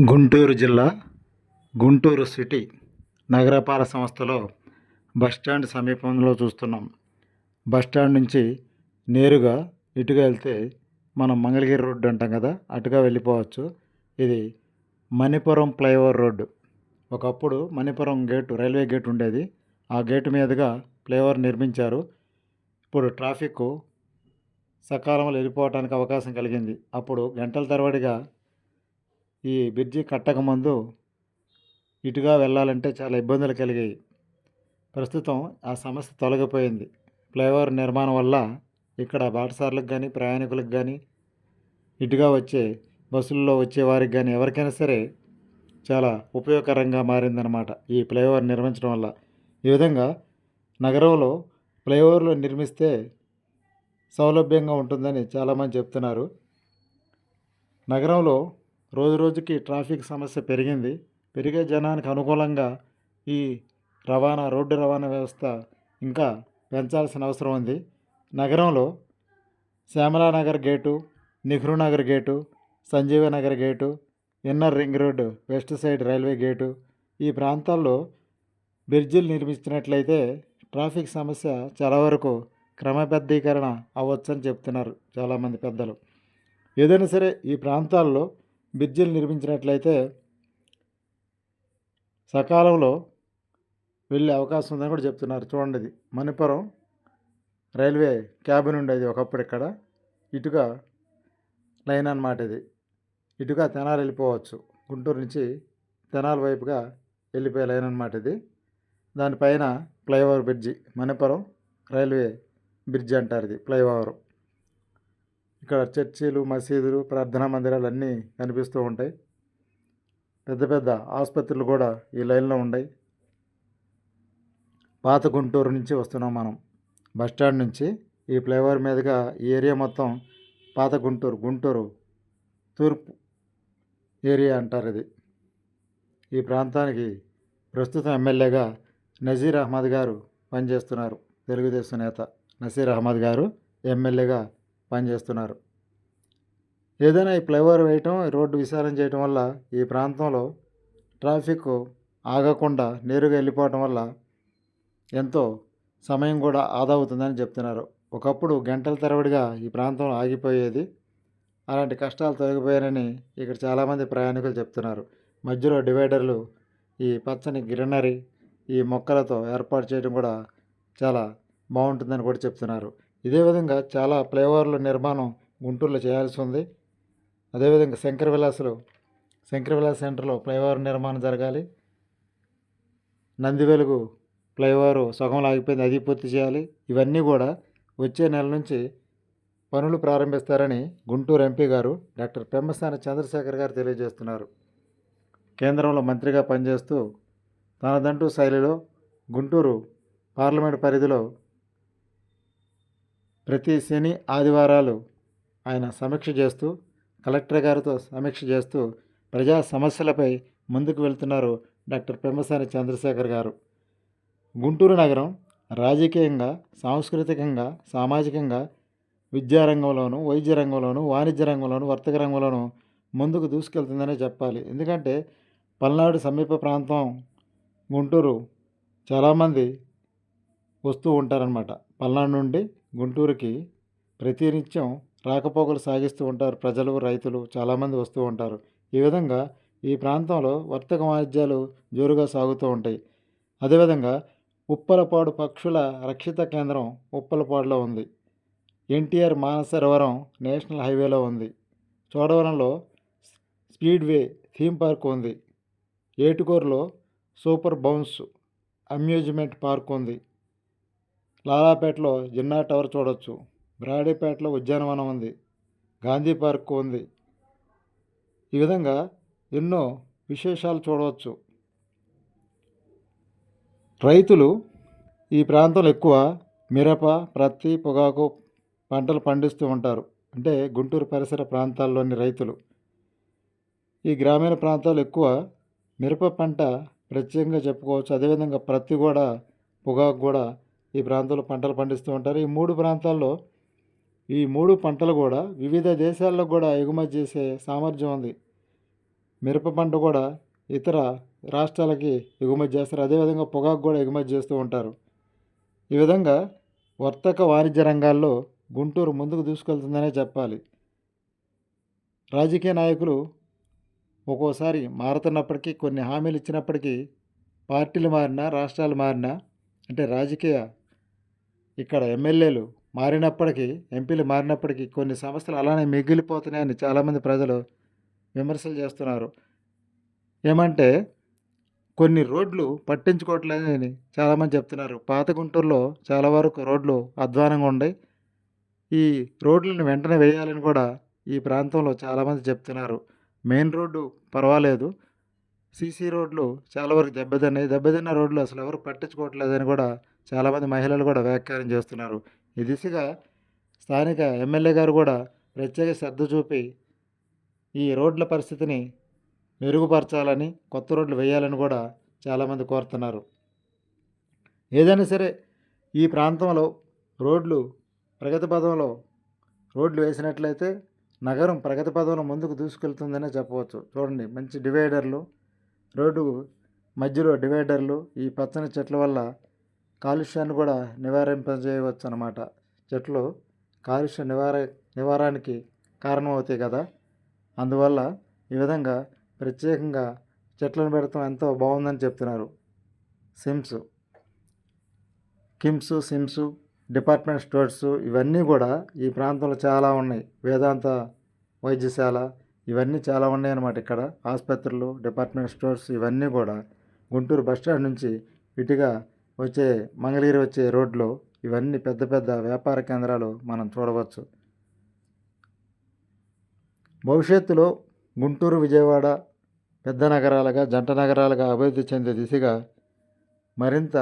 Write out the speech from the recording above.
గుంటూరు జిల్లా గుంటూరు సిటీ నగరపాలక సంస్థలో బస్టాండ్ సమీపంలో చూస్తున్నాం. బస్టాండ్ నుంచి నేరుగా ఇటుగా వెళ్తే మనం మంగళగిరి రోడ్డు అంటాం కదా అటుగా వెళ్ళిపోవచ్చు. ఇది మణిపురం ఫ్లైఓవర్ రోడ్డు. ఒకప్పుడు మణిపురం గేటు రైల్వే గేట్ ఉండేది. ఆ గేటు మీదుగా ఫ్లైఓవర్ నిర్మించారు. ఇప్పుడు ట్రాఫిక్ సకాలంలో వెళ్ళిపోవడానికి అవకాశం కలిగింది. అప్పుడు గంటల తరబడిగా ఈ బ్రిడ్జి కట్టకముందు ఇటుగా వెళ్ళాలంటే చాలా ఇబ్బందులు కలిగాయి. ప్రస్తుతం ఆ సమస్య తొలగిపోయింది. ఫ్లైఓవర్ నిర్మాణం వల్ల ఇక్కడ బాటసార్లకు కానీ ప్రయాణికులకు కానీ ఇటుగా వచ్చే బస్సుల్లో వచ్చే వారికి కానీ ఎవరికైనా సరే చాలా ఉపయోగకరంగా మారిందనమాట ఈ ఫ్లైఓవర్ నిర్మించడం వల్ల. ఈ విధంగా నగరంలో ఫ్లైఓవర్లు నిర్మిస్తే సౌలభ్యంగా ఉంటుందని చాలామంది చెప్తున్నారు. నగరంలో రోజు రోజుకి ట్రాఫిక్ సమస్య పెరిగింది. పెరిగే జనానికి అనుకూలంగా ఈ రవాణా రోడ్డు రవాణా వ్యవస్థ ఇంకా పెంచాల్సిన అవసరం ఉంది. నగరంలో Shyamalanagar gate Nehru Nagar gate Sanjeeva Nagar gate inner ring road west side railway gate ఈ ప్రాంతాల్లో బ్రిడ్జిలు నిర్మించినట్లయితే ట్రాఫిక్ సమస్య చాలా వరకు క్రమబద్ధీకరణ అవ్వచ్చని చెప్తున్నారు చాలామంది పెద్దలు. ఏదైనా సరే ఈ ప్రాంతాల్లో బ్రిడ్జిలు నిర్మించినట్లయితే సకాలంలో వెళ్ళే అవకాశం ఉందని కూడా చెప్తున్నారు. చూడండి ఇది మణిపురం రైల్వే క్యాబిన్ ఉండేది ఒకప్పుడు ఇక్కడ. ఇటుగా లైన్ అన్నమాట ఇది. ఇటుగా తెనాలి వెళ్ళిపోవచ్చు. గుంటూరు నుంచి తెనాలి వైపుగా వెళ్ళిపోయే లైన్ అన్నమాట ఇది. దానిపైన flyover bridge. Manipuram railway bridge అంటారు ఇది ఫ్లైఓవర్. ఇక్కడ చర్చీలు మసీదులు ప్రార్థనా మందిరాలు అన్నీ కనిపిస్తూ ఉంటాయి. పెద్ద పెద్ద ఆసుపత్రులు కూడా ఈ లైన్లో ఉన్నాయి పాత గుంటూరు నుంచి వస్తున్నాం మనం. బస్టాండ్ నుంచి ఈ ఫ్లైఓవర్ మీదుగా ఈ ఏరియా మొత్తం పాత గుంటూరు గుంటూరు తూర్పు ఏరియా అంటారు ఇది. ఈ ప్రాంతానికి ప్రస్తుతం ఎమ్మెల్యేగా నజీర్ అహ్మద్ గారు పనిచేస్తున్నారు. తెలుగుదేశం నేత నసీర్ అహ్మద్ గారు ఎమ్మెల్యేగా పనిచేస్తున్నారు. ఏదైనా ఈ ఫ్లైఓవర్ వేయటం రోడ్డు విశాలం చేయటం వల్ల ఈ ప్రాంతంలో ట్రాఫిక్ ఆగకుండా నేరుగా వెళ్ళిపోవటం వల్ల ఎంతో సమయం కూడా ఆదా అవుతుందని చెప్తున్నారు. ఒకప్పుడు గంటల తరబడిగా ఈ ప్రాంతంలో ఆగిపోయేది అలాంటి కష్టాలు తొలగిపోయారని ఇక్కడ చాలామంది ప్రయాణికులు చెప్తున్నారు. మధ్యలో డివైడర్లు ఈ పచ్చని గ్రీనరీ ఈ మొక్కలతో ఏర్పాటు చేయడం కూడా చాలా బాగుంటుందని కూడా చెప్తున్నారు. ఇదే విధంగా చాలా ఫ్లైఓవర్ల నిర్మాణం గుంటూరులో చేయాల్సి ఉంది. అదేవిధంగా శంకర విలాసులు శంకర విలాస్ సెంటర్లో ఫ్లైఓవర్ నిర్మాణం జరగాలి. నంది వెలుగు ఫ్లైఓవర్ సగంలో ఆగిపోయింది అది పూర్తి చేయాలి. ఇవన్నీ కూడా వచ్చే నెల నుంచి పనులు ప్రారంభిస్తారని గుంటూరు ఎంపీ గారు డాక్టర్ పెమ్మసాని చంద్రశేఖర్ గారు తెలియజేస్తున్నారు. కేంద్రంలో మంత్రిగా పనిచేస్తూ తనదంటూ శైలిలో గుంటూరు పార్లమెంట్ పరిధిలో ప్రతి శని ఆదివారాలు ఆయన సమీక్ష చేస్తూ కలెక్టర్ గారితో సమీక్ష చేస్తూ ప్రజా సమస్యలపై ముందుకు వెళ్తున్నారు డాక్టర్ పెమ్మసాని చంద్రశేఖర్ గారు. గుంటూరు నగరం రాజకీయంగా సాంస్కృతికంగా సామాజికంగా విద్యారంగంలోను వైద్య రంగంలోను వాణిజ్య రంగంలోను వర్తక రంగంలోను ముందుకు దూసుకెళ్తుందనే చెప్పాలి. ఎందుకంటే పల్నాడు సమీప ప్రాంతం గుంటూరు చాలామంది వస్తూ ఉంటారనమాట పల్నాడు నుండి గుంటూరుకి ప్రతినిత్యం రాకపోకలు సాగిస్తూ ఉంటారు ప్రజలు రైతులు చాలామంది వస్తూ ఉంటారు. ఈ విధంగా ఈ ప్రాంతంలో వర్తక వాణిజ్యాలు జోరుగా సాగుతూ ఉంటాయి. అదేవిధంగా ఉప్పలపాడు పక్షుల రక్షిత కేంద్రం ఉప్పలపాడులో ఉంది. ఎన్టీఆర్ మానసరోవరం నేషనల్ హైవేలో ఉంది. చోడవరంలో స్పీడ్వే థీమ్ పార్క్ ఉంది. ఏటుకూరులో సూపర్ బౌన్స్ అమ్యూజ్మెంట్ పార్క్ ఉంది. లాలాపేటలో జిన్నా టవర్ చూడొచ్చు. బ్రాడీపేటలో ఉద్యానవనం ఉంది. గాంధీ పార్క్ ఉంది. ఈ విధంగా ఎన్నో విశేషాలు చూడవచ్చు. రైతులు ఈ ప్రాంతంలో ఎక్కువ మిరప ప్రత్తి పొగాకు పంటలు పండిస్తూ ఉంటారు. అంటే గుంటూరు పరిసర ప్రాంతాల్లోని రైతులు. ఈ గ్రామీణ ప్రాంతాలు ఎక్కువ మిరప పంట ప్రత్యేకంగా చెప్పుకోవచ్చు. అదేవిధంగా ప్రత్తి కూడా పొగాకు కూడా ఈ ప్రాంతంలో పంటలు పండిస్తూ ఉంటారు. ఈ మూడు ప్రాంతాల్లో ఈ మూడు పంటలు కూడా వివిధ దేశాల్లో కూడా ఎగుమతి చేసే సామర్థ్యం ఉంది. మిరప పంట కూడా ఇతర రాష్ట్రాలకి ఎగుమతి చేస్తారు. అదేవిధంగా పొగాకు కూడా ఎగుమతి చేస్తూ ఉంటారు. ఈ విధంగా వర్తక వాణిజ్య రంగాల్లో గుంటూరు ముందుకు దూసుకెళ్తుందనే చెప్పాలి. రాజకీయ నాయకులు ఒక్కోసారి మారుతున్నప్పటికీ కొన్ని హామీలు ఇచ్చినప్పటికీ పార్టీలు మారినా రాష్ట్రాలు మారినా అంటే రాజకీయ ఇక్కడ ఎమ్మెల్యేలు మారినప్పటికీ ఎంపీలు మారినప్పటికీ కొన్ని సంస్థలు అలానే మిగిలిపోతున్నాయని చాలామంది ప్రజలు విమర్శలు చేస్తున్నారు. ఏమంటే కొన్ని రోడ్లు పట్టించుకోవట్లేదని చాలామంది చెప్తున్నారు. పాత గుంటూరులో చాలా వరకు రోడ్లు అధ్వానంగా ఉన్నాయి ఈ రోడ్లను వెంటనే వేయాలని కూడా ఈ ప్రాంతంలో చాలామంది చెప్తున్నారు. మెయిన్ రోడ్డు పర్వాలేదు. సీసీ రోడ్లు చాలా వరకు దెబ్బతిన్నాయి. దెబ్బతిన్న రోడ్లు అసలు ఎవరు పట్టించుకోవట్లేదని కూడా చాలామంది మహిళలు కూడా వ్యాఖ్యానం చేస్తున్నారు. ఈ దిశగా స్థానిక ఎమ్మెల్యే గారు కూడా ప్రత్యేక శ్రద్ధ చూపి ఈ రోడ్ల పరిస్థితిని మెరుగుపరచాలని కొత్త రోడ్లు వేయాలని కూడా చాలామంది కోరుతున్నారు. ఏదైనా సరే ఈ ప్రాంతంలో రోడ్లు ప్రగతి పదంలో రోడ్లు వేసినట్లయితే నగరం ప్రగతి పదంలో ముందుకు దూసుకెళ్తుందనే చెప్పవచ్చు. చూడండి మంచి డివైడర్లు రోడ్డు మధ్యలో డివైడర్లు ఈ పచ్చని చెట్ల వల్ల కాలుష్యాన్ని కూడా నివారింపజేయవచ్చు అన్నమాట చెట్లు కాలుష్య నివార నివారానికి కారణమవుతాయి కదా. అందువల్ల ఈ విధంగా ప్రత్యేకంగా చెట్లను పెడతాం ఎంతో బాగుందని చెప్తున్నారు. సిమ్స్ కిమ్స్ సిమ్స్ డిపార్ట్మెంట్ స్టోర్స్ ఇవన్నీ కూడా ఈ ప్రాంతంలో చాలా ఉన్నాయి. వేదాంత వైద్యశాల ఇవన్నీ చాలా ఉన్నాయి అన్నమాట ఇక్కడ. ఆసుపత్రులు డిపార్ట్మెంట్ స్టోర్స్ ఇవన్నీ కూడా గుంటూరు బస్ స్టాండ్ నుంచి ఇటుగా వచ్చే మంగళగిరి వచ్చే రోడ్లో ఇవన్నీ పెద్ద పెద్ద వ్యాపార కేంద్రాలు మనం చూడవచ్చు. భవిష్యత్తులో గుంటూరు విజయవాడ పెద్ద నగరాలుగా జంట నగరాలుగా అభివృద్ధి చెందే దిశగా మరింత